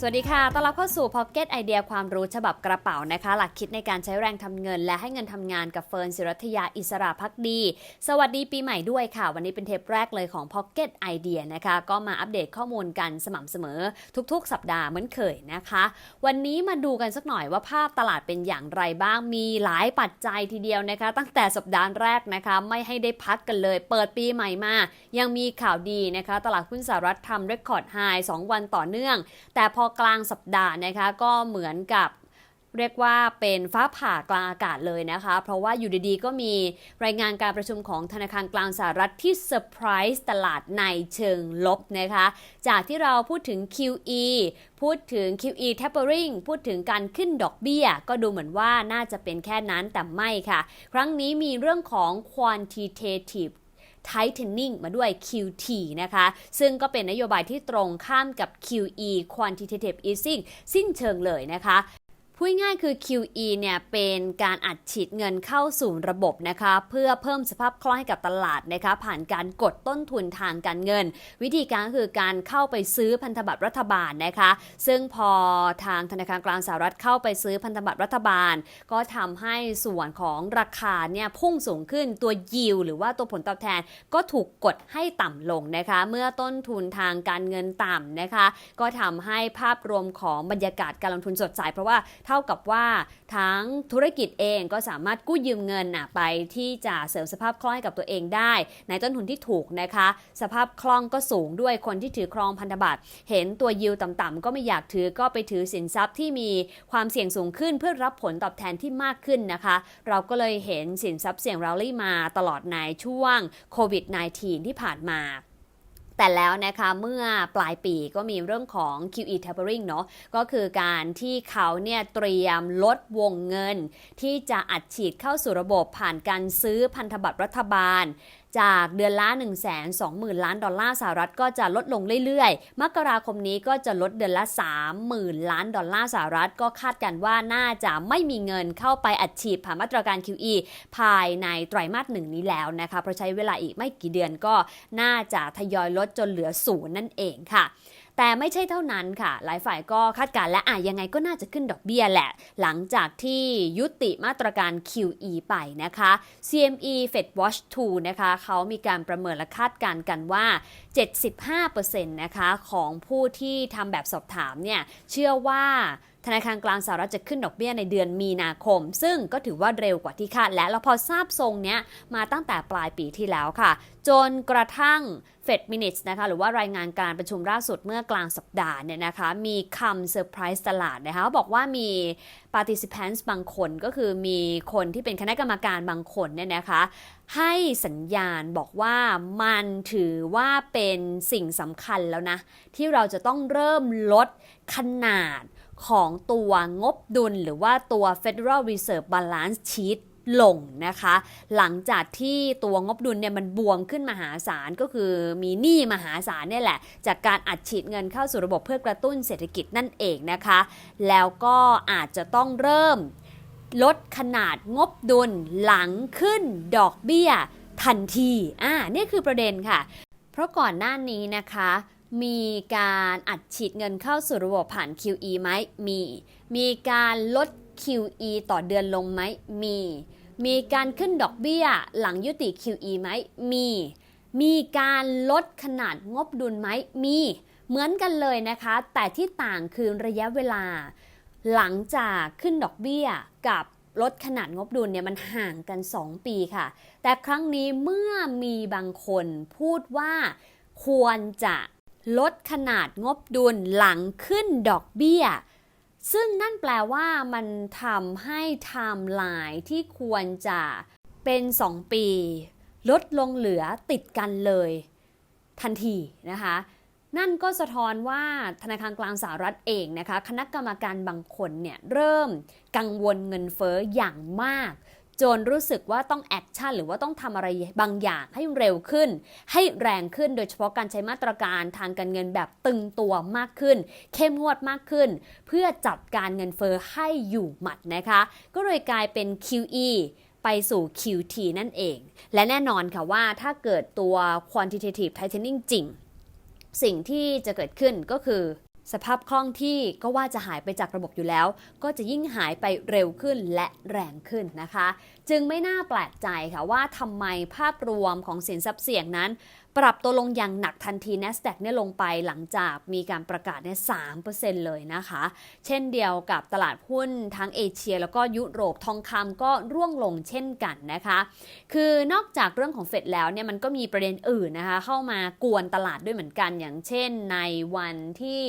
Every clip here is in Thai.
สวัสดีค่ะ ต้อนรับเข้าสู่ Pocket ไอเดียความรู้ฉบับกระเป๋านะคะ หลักคิดในการใช้แรงทำเงิน และให้เงินทำงานกับเฟิร์นศิรัทยาอิสระพักดี สวัสดีปีใหม่ด้วยค่ะ วันนี้เป็นเทปแรกเลยของ Pocket ไอเดียนะคะ ก็มาอัปเดตข้อมูลกันสม่ำเสมอ ทุกๆ สัปดาห์เหมือนเคยนะคะ วันนี้มาดูกันสักหน่อยว่าภาพตลาดเป็นอย่างไรบ้าง มีหลายปัจจัยทีเดียวนะคะ ตั้งแต่สัปดาห์แรกนะคะ ไม่ให้ได้พักกันเลย เปิดปีใหม่มา ยังมีข่าวดีนะคะ ตลาดหุ้นสหรัฐทำเรคคอร์ดไฮ2วันต่อเนื่อง แต่พอกลางสัปดาห์นะคะก็เหมือนกับเรียกว่าเป็นฟ้าผ่ากลางอากาศเลยนะคะ เพราะว่าอยู่ดีๆ ก็มีรายงานการประชุมของธนาคารกลางสหรัฐที่เซอร์ไพรส์ตลาดในเชิงลบนะคะ จากที่เราพูดถึง QE พูดถึง QE tapering พูดถึงการขึ้นดอกเบี้ย ก็ดูเหมือนว่าน่าจะเป็นแค่นั้นแต่ไม่ค่ะ ครั้งนี้มีเรื่องของ quantitative tightening มาด้วย QT นะคะ ซึ่งก็เป็นนโยบายที่ตรงข้ามกับ QE quantitative easing สิ้นเชิงเลยนะคะ พูดง่ายคือ QE เนี่ยเป็นการอัดฉีดเงินเข้าสู่ระบบนะคะเพื่อเพิ่มสภาพคล่องให้กับตลาดนะคะผ่านการกดต้นทุนทางการเงิน วิธีการคือการเข้าไปซื้อพันธบัตรรัฐบาลนะคะซึ่งพอทางธนาคารกลางสหรัฐเข้าไปซื้อพันธบัตรรัฐบาล ก็ทำให้ส่วนของราคาเนี่ยพุ่งสูงขึ้นตัวยิวหรือว่าตัวผลตอบแทนก็ถูกกดให้ต่ำลงนะคะเมื่อต้นทุนทางการเงินต่ำนะคะก็ทำให้ภาพรวมของบรรยากาศการลงทุนสดใสเพราะว่าเท่ากับว่าทั้งธุรกิจเองก็สามารถกู้ยืมเงินไปที่จะเสริมสภาพคล่องให้กับตัวเองได้ ในต้นทุนที่ถูกนะคะ สภาพคล่องก็สูงด้วยคนที่ถือครองพันธบัตรเห็นตัวยิวต่ำๆก็ไม่อยากถือก็ไปถือสินทรัพย์ที่มีความเสี่ยงสูงขึ้นเพื่อรับผลตอบแทนที่มากขึ้นนะคะ เราก็เลยเห็นสินทรัพย์เสี่ยงรลลี่มาตลอดในช่วงโควิด -19 ที่ผ่านมา แต่แล้วนะคะเมื่อปลายปีก็มีเรื่องของ QE tapering เนาะก็คือการที่เขาเนี่ยเตรียมลดวงเงิน ที่จะอัดฉีดเข้าสู่ระบบผ่านการซื้อพันธบัตรรัฐบาล จากเดือนละ1 2 0 0 0 0 ล้านดอลลาร์สหรัฐก็จะลดลงเรื่อยๆ มกราคมนี้ก็จะลดเดือนละ 30,000 ล้านดอลลาร์สหรัฐ ก็คาดกันว่าน่าจะไม่มีเงินเข้าไปอัดฉีดผ่านมาตรการ QE ภายในไตรมาสหนึ่งนี้แล้วนะคะ เพราะใช้เวลาอีกไม่กี่เดือนก็น่าจะทยอยลดจนเหลือศูนย์นั่นเองค่ะ แต่ไม่ใช่เท่านั้นค่ะ หลายฝ่ายก็คาดการและอะยังไงก็น่าจะขึ้นดอกเบี้ยแหละ หลังจากที่ยุติมาตรการ QE ไปนะคะ CME Fed Watch 2 นะคะ เขามีการประเมินและคาดการณ์กันว่า 75%นะคะของผู้ที่ทำแบบสอบถามเนี่ย เชื่อว่า ธนาคารกลางสหรัฐจะขึ้นดอกเบี้ยในเดือนมีนาคม ซึ่งก็ถือว่าเร็วกว่าที่คาดแล้วแล้วพอทราบทรงเนี้ยมาตั้งแต่ปลายปีที่แล้วค่ะ จนกระทั่ง Fed Minutes นะคะหรือว่ารายงานการประชุมล่าสุดเมื่อกลางสัปดาห์เนี่ยนะคะมีคำเซอร์ไพรส์ตลาดนะคะบอกว่ามี participants บางคนก็คือมีคนที่เป็นคณะกรรมการบางคนเนี่ยนะคะให้สัญญาณบอกว่ามันถือว่าเป็นสิ่งสำคัญแล้วนะ ที่เราจะต้องเริ่มลดขนาด ของตัวงบดุลหรือว่าตัว Federal Reserve Balance Sheet ลงนะคะ หลังจากที่ตัวงบดุลเนี่ยมันบวมขึ้นมหาศาลก็คือมีหนี้มหาศาลเนี่ยแหละ จากการอัดฉีดเงินเข้าสู่ระบบเพื่อกระตุ้นเศรษฐกิจนั่นเองนะคะ แล้วก็อาจจะต้องเริ่มลดขนาดงบดุลหลังขึ้นดอกเบี้ยทันที อ่า นี่คือประเด็นค่ะ เพราะก่อนหน้านี้นะคะ มีการอัดฉีดเงินเข้าสู่ระบบผ่าน QE ไหมมี มีการลด QE ต่อเดือนลงไหมมี มีการขึ้นดอกเบี้ยหลังยุติ QE ไหมมี มีการลดขนาดงบดุลไหมมี เหมือนกันเลยนะคะ แต่ที่ต่างคือระยะเวลา หลังจากขึ้นดอกเบี้ยกับลดขนาดงบดุลเนี่ยมันห่างกัน 2 ปีค่ะ แต่ครั้งนี้เมื่อมีบางคนพูดว่าควรจะ ลดขนาดงบดุลหลังขึ้นดอกเบี้ย ซึ่งนั่นแปลว่ามันทำให้ไทม์ไลน์ที่ควรจะเป็น 2 ปี ลดลงเหลือติดกันเลย ทันทีนะคะนั่นก็สะท้อนว่าธนาคารกลางสหรัฐเองนะคะ คณะกรรมการบางคนเนี่ยเริ่มกังวลเงินเฟ้ออย่างมาก จนรู้สึกว่าต้องแอคชั่นหรือว่าต้องทำอะไรบางอย่างให้เร็วขึ้น ให้แรงขึ้นโดยเฉพาะการใช้มาตรการทางการเงินแบบตึงตัวมากขึ้น เข้มงวดมากขึ้น เพื่อจัดการเงินเฟอ้อให้อยู่หมัดนะคะ ก็เลยกลายเป็น QE ไปสู่ QT นั่นเอง และแน่นอนค่ะว่าถ้าเกิดตัว quantitative tightening จริง สิ่งที่จะเกิดขึ้นก็คือ สภาพคล่องที่ก็ว่าจะหายไปจากระบบอยู่แล้ว ก็จะยิ่งหายไปเร็วขึ้นและแรงขึ้นนะคะ จึงไม่น่าแปลกใจค่ะว่าทำไมภาพรวมของสินทรัพย์เสี่ยงนั้น ปรับตัวลงอย่างหนักทันที NASDAQ เนี่ยลงไปหลังจากมีการประกาศเนี่ย3%เลยนะคะ เช่นเดียวกับตลาดหุ้นทั้งเอเชีย แล้วก็ยุโรปทองคำก็ร่วงลงเช่นกันนะคะ คือนอกจากเรื่องของเฟดแล้วเนี่ยมันก็มีประเด็นอื่นนะคะ เข้ามากวนตลาดด้วยเหมือนกันอย่างเช่นในวันที่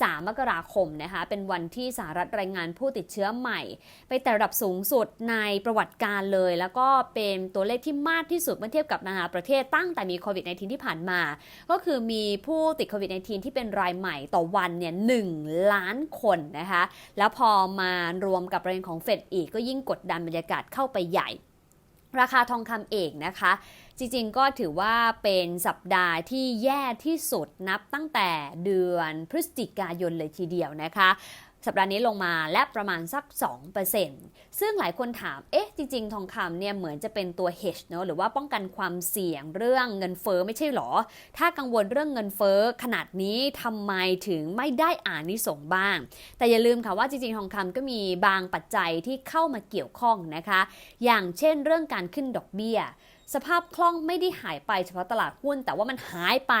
3 มกราคมนะคะ เป็นวันที่สหรัฐรายงานผู้ติดเชื้อใหม่ ไปแต่ระดับสูงสุดในประวัติการเลย แล้วก็เป็นตัวเลขที่มากที่สุดเมื่อเทียบกับนานาประเทศตั้งแต่มีโควิด -19 ที่ผ่านมา ก็คือมีผู้ติดโควิด -19 ที่เป็นรายใหม่ต่อวันเนี่ยหล้านคนนะคะ แล้วพอมารวมกับประเด็นของเฟดอีกก็ยิ่งกดดันบรรยากาศเข้าไปใหญ่ราคาทองคำเองนะคะ จริงๆ ก็ถือว่าเป็นสัปดาห์ที่แย่ที่สุดนับตั้งแต่เดือนพฤศจิกายนเลยทีเดียวนะคะสัปดาห์นี้ลงมาและประมาณสัก 2%ซึ่งหลายคนถาม เอ๊ะ จริง ๆ ทองคำเนี่ยเหมือนจะเป็นตัว hedge เนอะหรือว่าป้องกันความเสี่ยงเรื่องเงินเฟอ้อไม่ใช่หรอ ถ้ากังวลเรื่องเงินเฟอ้อขนาดนี้ทำไมถึงไม่ได้อ่านนิสงส์บ้าง แต่อย่าลืมค่ะว่าจริง ๆ ทองคำก็มีบางปัจจัยที่เข้ามาเกี่ยวข้องนะคะ อย่างเช่นเรื่องการขึ้นดอกเบี้ย สภาพคล่องไม่ได้หายไปเฉพาะตลาดหุ้น แต่ว่ามันหายไป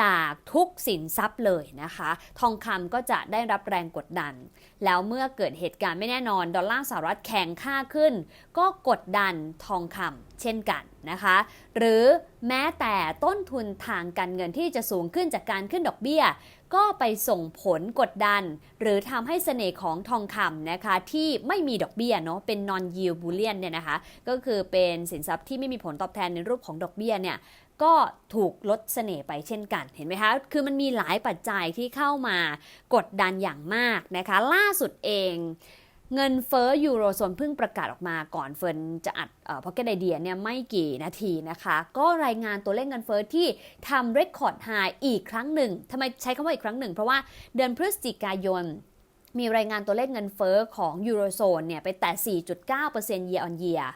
จากทุกสินทรัพย์เลยนะคะ ทองคำก็จะได้รับแรงกดดัน แล้วเมื่อเกิดเหตุการณ์ไม่แน่นอน ดอลลาร์สหรัฐแข็งค่าขึ้น ก็กดดันทองคำเช่นกันนะคะ หรือแม้แต่ต้นทุนทางการเงินที่จะสูงขึ้นจากการขึ้นดอกเบี้ย ก็ไปส่งผลกดดัน หรือทำให้เสน่ห์ของทองคำนะคะที่ไม่มีดอกเบี้ยเนาะเป็น non yield bullion เนี่ยนะคะก็คือเป็นสินทรัพย์ที่ไม่มีผลตอบแทนในรูปของดอกเบี้ยเนี่ยก็ถูกลดเสน่ห์ไปเช่นกันเห็นไหมคะ คือมันมีหลายปัจจัยที่เข้ามากดดันอย่างมากนะคะ ล่าสุดเอง เงินเฟ้อยูโรโซนเพิ่งประกาศออกมาก่อนเฟิร์นจะอัดพ็อกเก็ตไอเดียเนี่ยไม่กี่นาทีนะคะ ก็รายงานตัวเลขเงินเฟ้อที่ทำเรคคอร์ดไฮอีกครั้งหนึ่งทำไมใช้คำว่าอีกครั้งหนึ่ง เพราะว่าเดือนพฤศจิกายนมีรายงานตัวเลขเงินเฟ้อของยูโรโซนเนี่ยไปแต่ 4.9% year on year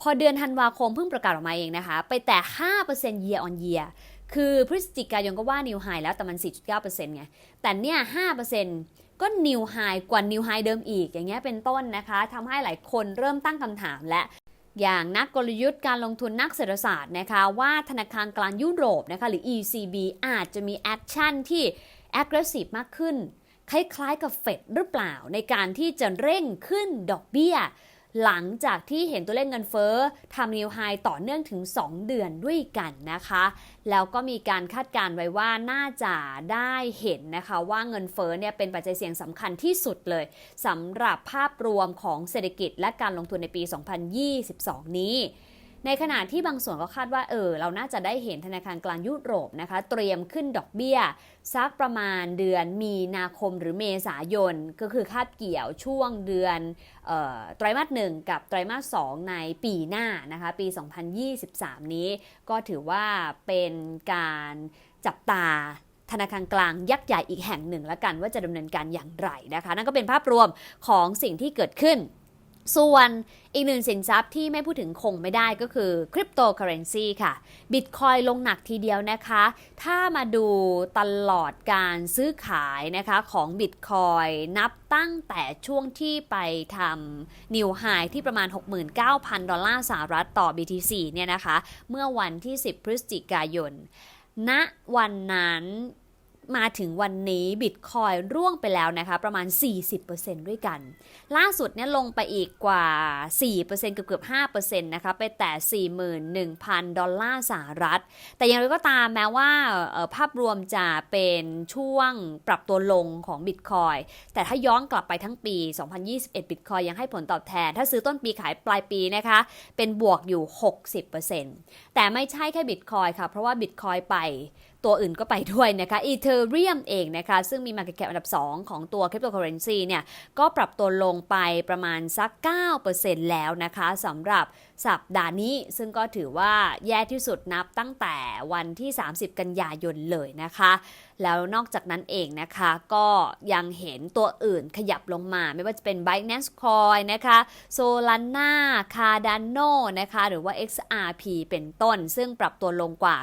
พอเดือนธันวาคมเพิ่งประกาศออกมาเองนะคะ ไปแต่ 5% year on year คือพฤศจิกายนก็ว่านิวไฮแล้วแต่มัน 4.9%ไง แต่เนี่ย 5% ก็นิวไฮกว่านิวไฮเดิมอีกอย่างเงี้ยเป็นต้นนะคะทำให้หลายคนเริ่มตั้งคำถามและอย่างนักกลยุทธ์การลงทุนนักเศรษฐศาสตร์นะคะว่าธนาคารกลางยุโรปนะคะหรือ ECB อาจจะมีแอคชั่นที่ aggressive มากขึ้น คล้ายๆกับเฟดหรือเปล่าในการที่จะเร่งขึ้นดอกเบี้ย หลังจากที่เห็นตัวเลขเงินเฟ้อทำนิวไฮต่อเนื่องถึง 2 เดือนด้วยกันนะคะ แล้วก็มีการคาดการณ์ไว้ว่าน่าจะได้เห็นนะคะว่าเงินเฟ้อเนี่ยเป็นปัจจัยเสี่ยงสำคัญที่สุดเลยสำหรับภาพรวมของเศรษฐกิจและการลงทุนในปี 2022 นี้ ในขณะที่บางส่วนก็คาดว่าเออเราน่าจะได้เห็นธนาคารกลางยุโรปนะคะเตรียมขึ้นดอกเบี้ยสักประมาณเดือนมีนาคมหรือเมษายน ก็คือคาดเกี่ยวช่วงเดือนไตรมาสหนึ่งกับไตรมาสสองในปีหน้านะคะปี 2023 นี้ ก็ถือว่าเป็นการจับตาธนาคารกลางยักษ์ใหญ่อีกแห่งหนึ่งละกันว่าจะดำเนินการอย่างไรนะคะ นั่นก็เป็นภาพรวมของสิ่งที่เกิดขึ้น ส่วนอีกหนึ่งสินทรัพย์ที่ไม่พูดถึงคงไม่ได้ก็คือคริปโตเคอเรนซีค่ะบิตคอยลงหนักทีเดียวนะคะ ถ้ามาดูตลอดการซื้อขายนะคะของบิตคอยนับตั้งแต่ช่วงที่ไปทำนิวไฮที่ประมาณ 69,000 ดอลลาร์สหรัฐต่อ BTC เนี่ยนะคะ เมื่อวันที่ 10 พฤศจิกายนณวันนั้น มาถึงวันนี้บิตคอยร่วงไปแล้วนะคะ ประมาณ 40%ด้วยกัน ล่าสุดเนี่ยลงไปอีกกว่า 4%เกือบเกือบ5%นะคะ ไปแต่ 41,000 ดอลลาร์สหรัฐ แต่อย่างไรก็ตามแม้ว่าภาพรวมจะเป็นช่วงปรับตัวลงของบิตคอยแต่ถ้าย้อนกลับไปทั้งปี 2021 บิตคอยยังให้ผลตอบแทน ถ้าซื้อต้นปีขายปลายปีนะคะ เป็นบวกอยู่ 60%แต่ไม่ใช่แค่บิตคอยค่ะ เพราะว่าบิตคอยไป ตัวอื่นก็ไปด้วยนะคะอีเทเรียมเองนะคะ ซึ่งมี Market Cap อันดับ 2 ของตัวคริปโตเคอเรนซีเนี่ย ก็ปรับตัวลงไปประมาณสัก 9%แล้วนะคะสำหรับสัปดาห์นี้ ซึ่งก็ถือว่าแย่ที่สุดนับตั้งแต่วันที่ 30 กันยายนเลยนะคะ แล้วนอกจากนั้นเองนะคะก็ยังเห็นตัวอื่นขยับลงมาไม่ว่าจะเป็น Binance Coin นะคะ Solana Cardano นะคะ หรือว่า XRP เป็นต้น ซึ่งปรับตัวลงกว่า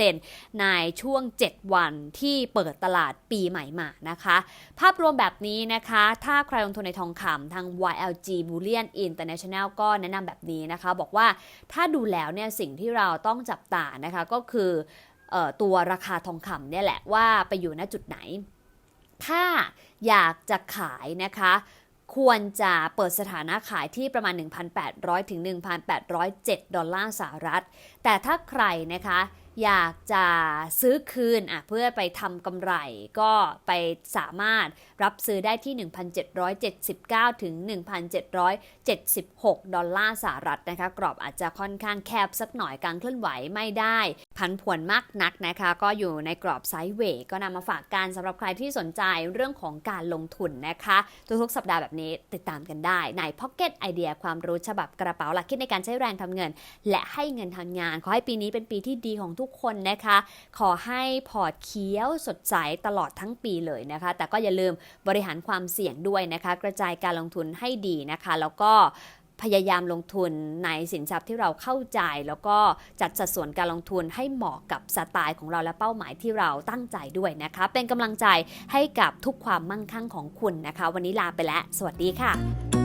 10%ในช่วง 7 วันที่เปิดตลาดปีใหม่มานะคะ ภาพรวมแบบนี้นะคะ ถ้าใครลงทุนในทองคำทาง YLG Bullion International ก็แนะนำแบบนี้นะคะบอกว่าถ้าดูแล้วเนี่ยสิ่งที่เราต้องจับตานะคะก็คือออตัวราคาทองคำเนี่ยแหละว่าไปอยู่ณจุดไหน ถ้าอยากจะขายนะคะควรจะเปิดสถานะขายที่ประมาณ 1,800 ถึง 1,807 ดอลลาร์สหรัฐ แต่ถ้าใครนะคะ อยากจะซื้อคืนอะเพื่อไปทำกำไรก็ไปสามารถรับซื้อได้ที่ 1,779 ถึง 1,776 ดอลลาร์สหรัฐนะคะ กรอบอาจจะค่อนข้างแคบสักหน่อยการเคลื่อนไหวไม่ได้พันผวนมากนักนะคะ ก็อยู่ในกรอบไซด์เวย์ก็นำมาฝากกันสำหรับใครที่สนใจเรื่องของการลงทุนนะคะ ทุกๆสัปดาห์แบบนี้ติดตามกันได้ ใน Pocket Idea ความรู้ฉบับกระเป๋าหลักคิดในการใช้แรงทำเงิน และให้เงินทำงาน ขอให้ปีนี้เป็นปีที่ดีของทุกกคนนะคะ ขอให้พอร์ตเคี้ยวสดใสตลอดทั้งปีเลยนะคะ แต่ก็อย่าลืมบริหารความเสี่ยงด้วยนะคะ กระจายการลงทุนให้ดีนะคะ แล้วก็พยายามลงทุนในสินทรัพย์ที่เราเข้าใจ แล้วก็จัดสัดส่วนการลงทุนให้เหมาะกับสไตล์ของเราและเป้าหมายที่เราตั้งใจด้วยนะคะ เป็นกำลังใจให้กับทุกความมั่งคั่งของคุณนะคะ วันนี้ลาไปแล้ว สวัสดีค่ะ